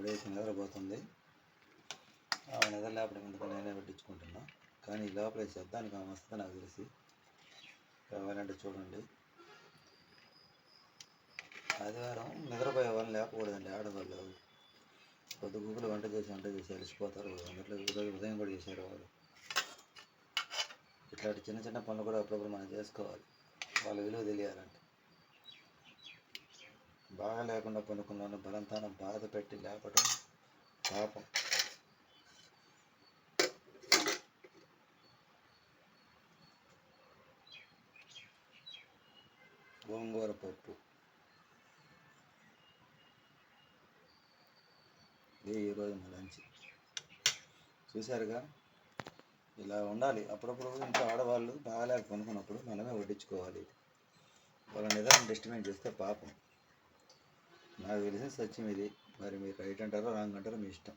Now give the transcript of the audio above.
ఆవిడేసి నిద్రపోతుంది ఆమె నిద్ర లేపడం ఎందుకు నేనే పెట్టించుకుంటున్నా. కానీ ఈ లోపల శబ్దానికి ఆమె వస్తుంది నాకు తెలిసి. కావాలంటే చూడండి. ఆదివారం నిద్రపోయే వాళ్ళని లేపకూడదండి. ఆడవాళ్ళు పొద్దు గుగ్గులు వంట చేసి వంట చేసి అలసిపోతారు. అందులో ఉదయం ఉదయం కూడా చేశారు వాళ్ళు. ఇట్లాంటి చిన్న చిన్న పనులు కూడా అప్పుడప్పుడు మనం చేసుకోవాలి. వాళ్ళ విలువ తెలియాలంటే. బాగా లేకుండా పనుకున్న బలంతాన బాధ పెట్టి లేపడం పాపం. గోంగూర పప్పు. ఇది ఈరోజు మా లంచ్. చూశారుగా? ఇలా ఉండాలి. అప్పుడప్పుడు ఇంట్లో ఆడవాళ్ళు బాగాలేక పనుకున్నప్పుడు మనమే వడ్డించుకోవాలి. వాళ్ళ నిదానం డిస్టర్బెంట్ చేస్తే పాపం. నాకు తెలిసిన సత్యం ఇది. మరి మీరు రైట్ అంటారో రాంగ్ అంటారో మీ ఇష్టం.